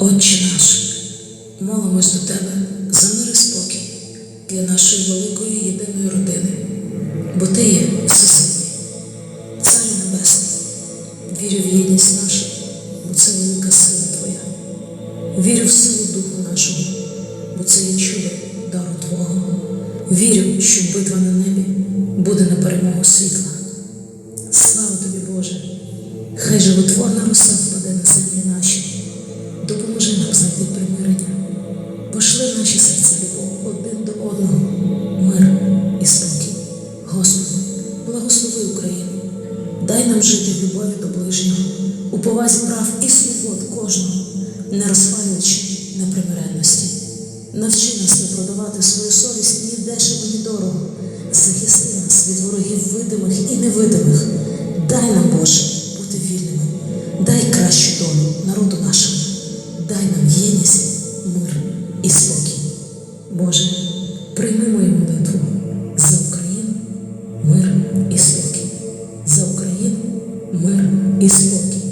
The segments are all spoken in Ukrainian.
Отче наш, молимось до Тебе за мир і спокій для нашої великої єдиної родини, бо Ти є всесильний, Цар Небесний, вірю в єдність нашу, бо це велика сила Твоя. Вірю в силу Духу нашого, бо це є чудо дару Твого. Вірю, що битва на небі буде на перемогу світла. Слава тобі, Боже! Хай животворна роса впаде на землі наші. Нам знайти примирення. Пошли в наші серця любов один до одного, мир і спокій. Господи, благослови Україну. Дай нам жити в любові до ближнього, у повазі прав і свобод кожного, не розпалюючи непримиренності. Навчи нас не продавати свою совість ні дешево, ні дорого. Захисти нас від ворогів видимих і невидимих. Дай нам, Боже, бути вільними. Дай кращу долю народу нашому. Дай нам єдність, мир і спокій. Боже, прийми мою молитву за Україну, мир і спокій. За Україну, мир і спокій.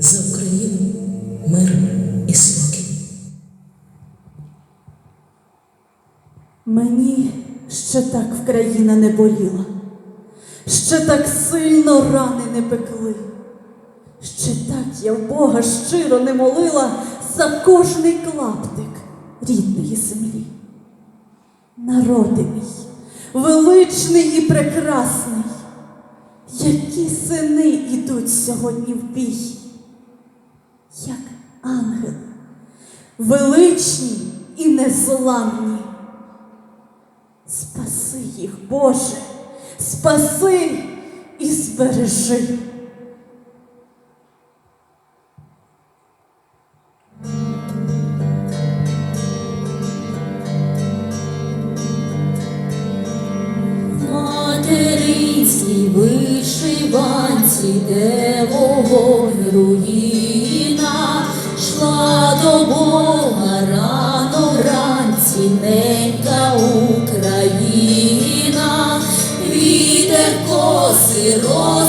За Україну, мир і спокій. Мені ще так Вкраїна не боліла, ще так сильно рани не пекли, ще так я в Бога щиро не молила за кожний клаптик рідної землі. Народи мій, величний і прекрасний, які сини ідуть сьогодні в бій, як ангели, величні і незламні. Спаси їх, Боже, спаси і збережи. Вишиванці, де вогонь руїна, шла до Бога рано вранці, ненька Україна, вітер коси розкидає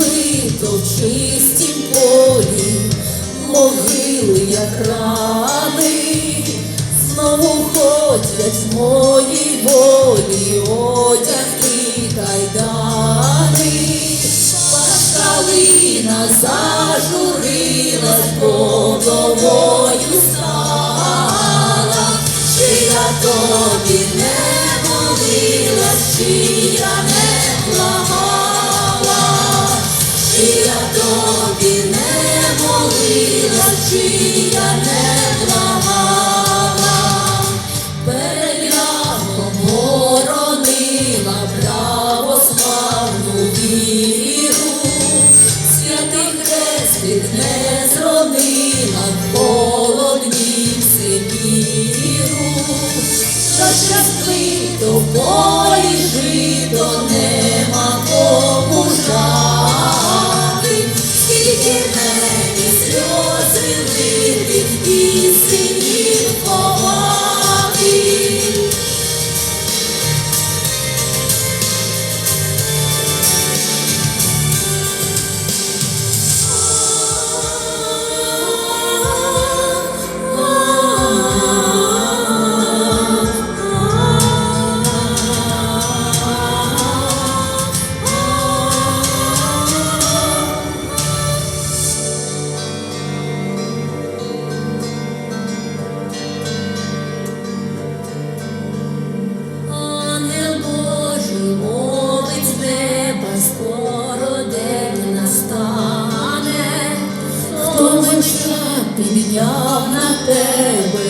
Вибито в чистім полі, могили як рани, знову ходять в моїй волі одягти кайдани. Пашкалина зажурилась, головою православну віру, святий хрестик не скоро день настане, хто меча підняв на тебе,